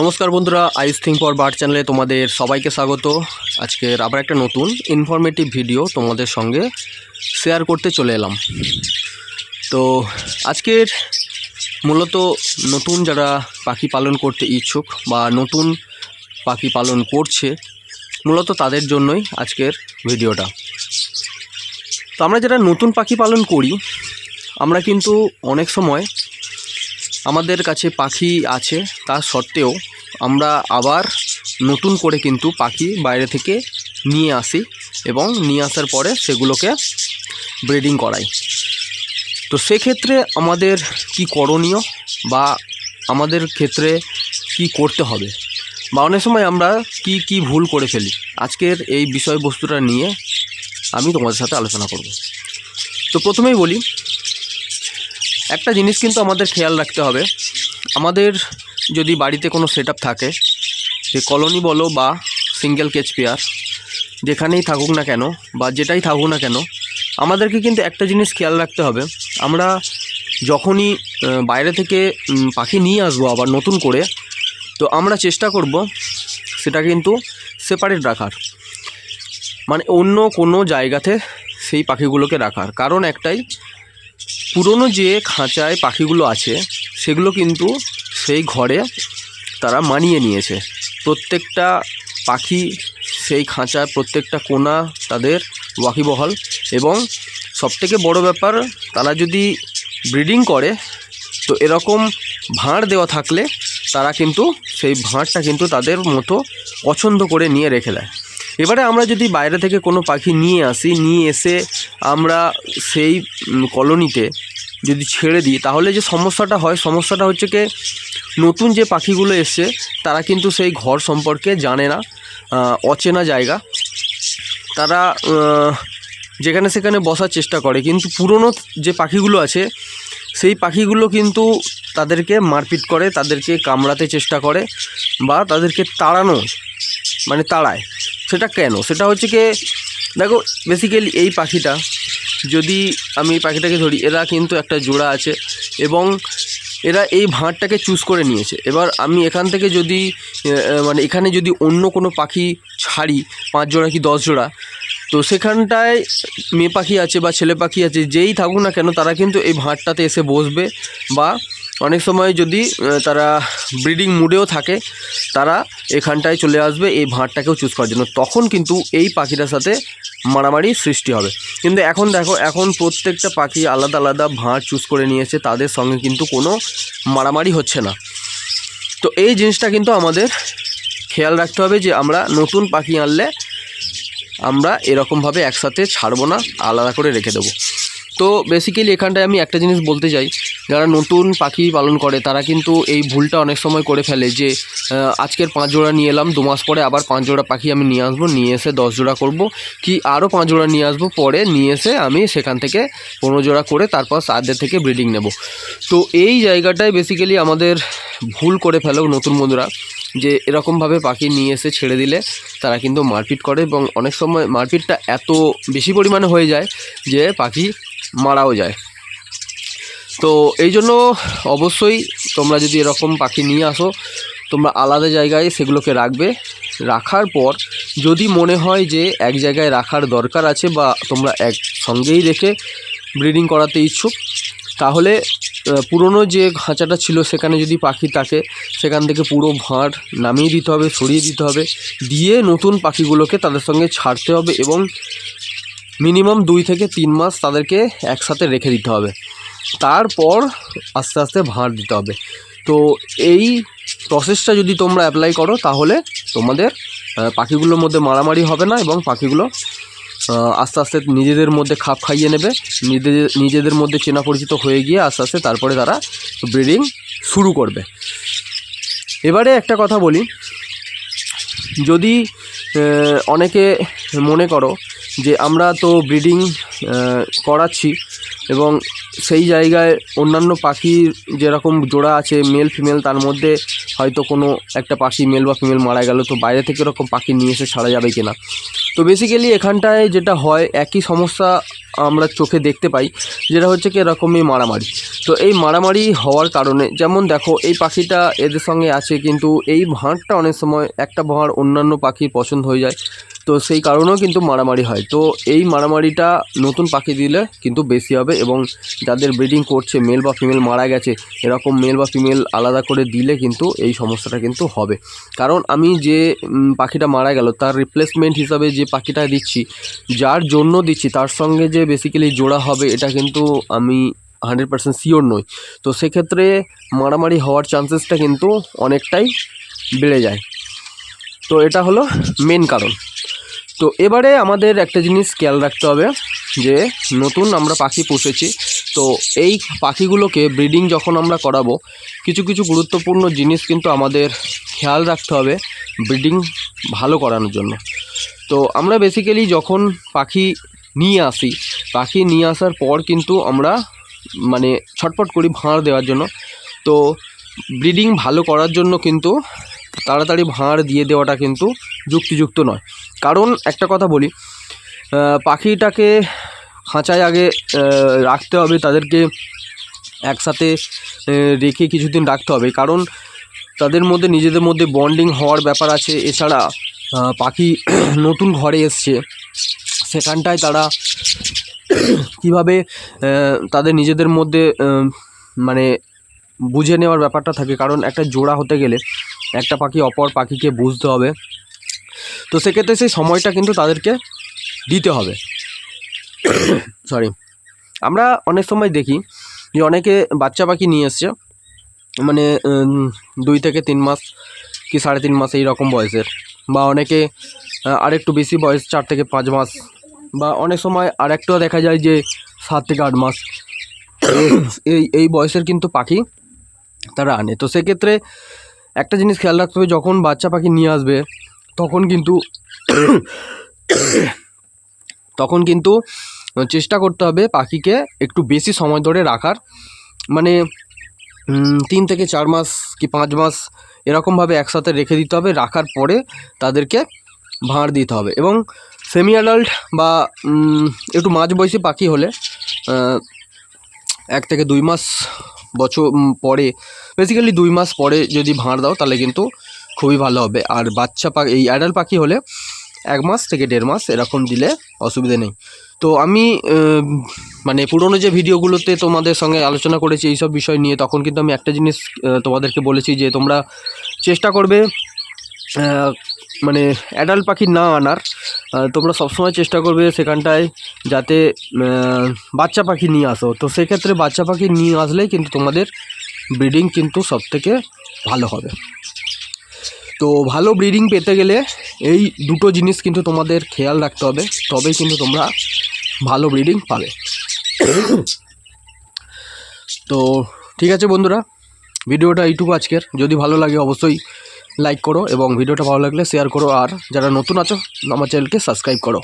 নমস্কার বন্ধুরা আইস thing for bird চ্যানেলে তোমাদের সবাইকে স্বাগত। আজকের আবার একটা নতুন ইনফরমেটিভ ভিডিও তোমাদের সঙ্গে শেয়ার করতে চলে এলাম। তো আজকের মূলত নতুন যারা পাখি পালন করতে ইচ্ছুক বা নতুন পাখি পালন করছে, মূলত তাদের জন্যই আজকের ভিডিওটা তো আমরা যারা নতুন পাখি পালন করি, আমরা কিন্তু অনেক সময় আমাদের কাছে পাখি আছে, তা সত্ত্বেও আমরা আবার নতুন করে কিন্তু পাখি বাইরে থেকে নিয়ে আসি এবং নিয়ে আসার পরে সেগুলোকে ব্রিডিং করাই। তো সেক্ষেত্রে আমাদের কি করণীয় বা আমাদের ক্ষেত্রে কি করতে হবে? বা অনেক সময় আমরা কি কি ভুল করে ফেলি? আজকের এই বিষয়বস্তুটা নিয়ে আমি তোমাদের সাথে আলোচনা করব। তো প্রথমেই বলি একটা জিনিস কিন্তু আমাদের খেয়াল রাখতে হবে। আমাদের যদি বাড়িতে কোনো সেট থাকে, যে কলোনি বলো বা সিঙ্গেল কেচ পেয়ার যেখানেই থাকুক না কেন বা যেটাই থাকুক না কেন, আমাদেরকে কিন্তু একটা জিনিস খেয়াল রাখতে হবে। আমরা যখনই বাইরে থেকে পাখি নিয়ে আসব আবার নতুন করে, তো আমরা চেষ্টা করব সেটা কিন্তু সেপারেট রাখার। মানে অন্য কোনো জায়গাতে সেই পাখিগুলোকে রাখার। কারণ একটাই পুরনো যে খাঁচায় পাখিগুলো আছে, সেগুলো কিন্তু সেই ঘরে তারা মানিয়ে নিয়েছে। প্রত্যেকটা পাখি সেই খাঁচার প্রত্যেকটা কোনা তাদের ওয়াকিবহল এবং সবথেকে বড় ব্যাপার, তারা যদি ব্রিডিং করে, তো এরকম ভাঁড় দেওয়া থাকলে তারা কিন্তু সেই ভাঁড়টা কিন্তু তাদের মতো পছন্দ করে নিয়ে রেখে দেয়। এবারে আমরা যদি বাইরে থেকে কোনো পাখি নিয়ে আসি, নিয়ে এসে আমরা সেই কলোনিতে যদি ছেড়ে দিই, তাহলে যে সমস্যাটা হয়, সমস্যাটা হচ্ছে কি, নতুন যে পাখিগুলো এসছে, তারা কিন্তু সেই ঘর সম্পর্কে জানে না অচেনা জায়গা। তারা যেখানে সেখানে বসার চেষ্টা করে, কিন্তু পুরনো যে পাখিগুলো আছে, সেই পাখিগুলো কিন্তু তাদেরকে মারপিট করে, তাদেরকে কামড়াতে চেষ্টা করে বা তাদেরকে তাড়ানো মানে তাড়ায়। সেটা কেন? সেটা হচ্ছে কি, দেখো বেসিক্যালি এই পাখিটা, যদি আমি পাখিটাকে ধরি, এরা কিন্তু একটা জোড়া আছে এবং এরা এই ভাঁড়টাকে চুজ করে নিয়েছে। এবার আমি এখান থেকে যদি মানে এখানে যদি অন্য কোনো পাখি ছাড়ি, পাঁচ জোড়া কি দশ জোড়া তো সেখানটায় মেয়ে পাখি আছে বা ছেলে পাখি আছে, যেই থাকুক না কেন তারা কিন্তু এই ভাঁড়টাতে এসে বসবে বা অনেক সময় যদি তারা ব্রিডিং মুডেও থাকে, তারা এখানটায় চলে আসবে এই ভাঁড়টাকেও চুজ করার জন্য। তখন কিন্তু এই পাখিটার সাথে মারামারি সৃষ্টি হবে। কিন্তু এখন দেখো, এখন প্রত্যেকটা পাখি আলাদা আলাদা ভাঁড় চুজ করে নিয়েছে, তাদের সঙ্গে কিন্তু কোনো মারামারি হচ্ছে না। তো এই জিনিসটা কিন্তু আমাদের খেয়াল রাখতে হবে যে আমরা নতুন পাখি আনলে আমরা এরকমভাবে একসাথে ছাড়বো না, আলাদা করে রেখে দেবো। তো বেসিক্যালি এখানটায় আমি একটা জিনিস বলতে চাই, যারা নতুন পাখি পালন করে, তারা কিন্তু এই ভুলটা অনেক সময় করে ফেলে যে আজকের পাঁচ জোড়া নিয়ে এলাম, দু মাস পরে আবার পাঁচ জোড়া পাখি আমি নিয়ে আসব, নিয়ে এসে দশ জোড়া করব, কি আরও পাঁচ জোড়া নিয়ে আসব, পরে নিয়ে এসে আমি সেখান থেকে পনেরো জোড়া করে তারপর তাদের থেকে ব্রিডিং নেব। তো এই জায়গাটায় বেসিক্যালি আমাদের ভুল করে ফেলো নতুন বন্ধুরা। যে এরকমভাবে পাখি নিয়ে এসে ছেড়ে দিলে তারা কিন্তু মারপিট করে এবং অনেক সময় মারপিটটা এত বেশি পরিমাণে হয়ে যায় যে পাখি মারাও যায়। তো এই জন্য অবশ্যই তোমরা যদি এরকম পাখি নিয়ে আসো, তোমরা আলাদা জায়গায় সেগুলোকে রাখবে। রাখার পর যদি মনে হয় যে এক জায়গায় রাখার দরকার আছে বা তোমরা এক সঙ্গেই রেখে ব্রিডিং করাতে ইচ্ছুক, তাহলে পুরনো যে খাঁচাটা ছিল সেখানে যদি পাখি থাকে, সেখান থেকে পুরো ভাঁড় নামিয়ে দিতে হবে, সরিয়ে দিতে হবে, দিয়ে নতুন পাখিগুলোকে তাদের সঙ্গে ছাড়তে হবে এবং মিনিমাম দুই থেকে তিন মাস তাদেরকে একসাথে রেখে দিতে হবে। তারপর আস্তে আস্তে ভাঁড় দিতে হবে। তো এই প্রসেসটা যদি তোমরা অ্যাপ্লাই করো, তাহলে তোমাদের পাখিগুলোর মধ্যে মারামারি হবে না এবং পাখিগুলো আস্তে আস্তে নিজেদের মধ্যে খাপ খাইয়ে নেবে নিজেদের নিজেদের মধ্যে চেনা পরিচিত হয়ে গিয়ে আস্তে আস্তে তারপরে তারা ব্রিডিং শুরু করবে। এবারে একটা কথা বলি, যদি অনেকে মনে করো যে আমরা তো ব্রিডিং করাচ্ছি এবং সেই জায়গায় অন্যান্য পাখির যেরকম জোড়া আছে মেল ফিমেল তার মধ্যে হয়তো কোনো একটা পাখি মেল বা ফিমেল মারা গেল, তো বাইরে থেকে এরকম পাখি নিয়ে এসে ছাড়া যাবে কিনা? তো বেসিক্যালি এখানটায় যেটা হয়, একই সমস্যা আমরা চোখে দেখতে পাই, যেটা হচ্ছে কি এরকমই মারামারি। তো এই মারামারি হওয়ার কারণে, যেমন দেখো, এই পাখিটা এদের সঙ্গে আছে, কিন্তু এই ভাঁড়টা অনেক সময় একটা ভাঁড় অন্যান্য পাখির পছন্দ হয়ে যায়। তো সেই কারণেও কিন্তু মারামারি হয়। তো এই মারামারিটা নতুন পাখি দিলে কিন্তু বেশি হবে এবং যাদের ব্রিডিং করছে মেল বা ফিমেল মারা গেছে, এরকম মেল বা ফিমেল আলাদা করে দিলে কিন্তু এই সমস্যাটা কিন্তু হবে। কারণ আমি যে পাখিটা মারা গেল, তার রিপ্লেসমেন্ট হিসাবে যে পাখিটা দিচ্ছি, যার জন্য দিচ্ছি, তার সঙ্গে যে বেসিক্যালি জোড়া হবে, এটা কিন্তু আমি হান্ড্রেড পার্সেন্ট শিওর নই। তো সেক্ষেত্রে মারামারি হওয়ার চান্সেসটা কিন্তু অনেকটাই বেড়ে যায়। তো এটা হলো মেন কারণ। তো এবারে আমাদের একটা জিনিস খেয়াল রাখতে হবে, যে নতুন আমরা পাখি পুষেছি, তো এই পাখিগুলোকে ব্রিডিং যখন আমরা করাবো, কিছু কিছু গুরুত্বপূর্ণ জিনিস কিন্তু আমাদের খেয়াল রাখতে হবে ব্রিডিং ভালো করানোর জন্য। তো আমরা বেসিক্যালি যখন পাখি নিয়ে আসি, পাখি নিয়ে আসার পর কিন্তু আমরা মানে ছটপট করি ভাঁড় দেওয়ার জন্য। তো ব্রিডিং ভালো করার জন্য কিন্তু তাড়াতাড়ি ভাঁড় দিয়ে দেওয়াটা কিন্তু যুক্তিযুক্ত নয়। কারণ একটা কথা বলি পাখিটাকে খাঁচায় আগে রাখতে হবে, তাদেরকে একসাথে রেখে কিছুদিন রাখতে হবে। কারণ তাদের মধ্যে, নিজেদের মধ্যে বন্ডিং হওয়ার ব্যাপার আছে। এছাড়া পাখি নতুন ঘরে এসছে। সেখানটায় তারা কীভাবে তাদের নিজেদের মধ্যে মানে বুঝে নেওয়ার ব্যাপারটা থাকে। কারণ একটা জোড়া হতে গেলে একটা পাখি, অপর পাখিকে বুঝতে হবে। তো সেক্ষেত্রে সেই সময়টা কিন্তু তাদেরকে দিতে হবে। সরি আমরা অনেক সময় দেখি যে অনেকে বাচ্চা পাখি নিয়ে এসছে মানে দুই থেকে তিন মাস কি সাড়ে তিন মাস এই রকম বয়সের। বা অনেকে আরেকটু বেশি বয়স, চার থেকে পাঁচ মাস। বা অনেক সময় আরেকটাও দেখা যায় যে সাত থেকে আট মাস। এই এই বয়সের কিন্তু পাখি তারা আনে। তো সেক্ষেত্রে একটা জিনিস খেয়াল রাখতে হবে, যখন বাচ্চা পাখি নিয়ে আসবে, তখন কিন্তু তখন কিন্তু চেষ্টা করতে হবে পাখিকে একটু বেশি সময় ধরে রাখার। মানে তিন থেকে চার মাস কি পাঁচ মাস এরকমভাবে একসাথে রেখে দিতে হবে, রাখার পরে তাদেরকে ভাঁড় দিতে হবে। এবং সেমি অ্যাডাল্ট বা একটু মাঝবয়সী পাখি হলে এক থেকে দুই মাস বছর পরে বেসিক্যালি দুই মাস পরে যদি ভাঁড় দাও, তাহলে কিন্তু খুবই ভালো হবে। আর বাচ্চা পাখি এই অ্যাডাল্ট পাখি হলে এক মাস থেকে দেড় মাস এরকম দিলে অসুবিধে নেই। তো আমি মানে পুরনো যে ভিডিওগুলোতে তোমাদের সঙ্গে আলোচনা করেছি এইসব বিষয় নিয়ে, তখন কিন্তু আমি একটা জিনিস তোমাদেরকে বলেছি যে তোমরা চেষ্টা করবে মানে অ্যাডাল্ট পাখি না আনার তোমরা সবসময় চেষ্টা করবে সেখানটায় যাতে বাচ্চা পাখি নিয়ে আসো। তো সেক্ষেত্রে বাচ্চা পাখি নিয়ে আসলেই কিন্তু তোমাদের ব্রিডিং কিন্তু সবথেকে ভালো হবে। তো ভালো ব্রিডিং পেতে গেলে এই দুটো জিনিস কিন্তু তোমাদের খেয়াল রাখতে হবে, তবেই কিন্তু তোমরা ভালো ব্রিডিং পাবে। তো ঠিক আছে বন্ধুরা, ভিডিওটা এইটুকু আজকের। যদি ভালো লাগে অবশ্যই লাইক করো এবং ভিডিওটা ভালো লাগলে শেয়ার করো আর যারা নতুন আছো, আমার চ্যানেলকে সাবস্ক্রাইব করো।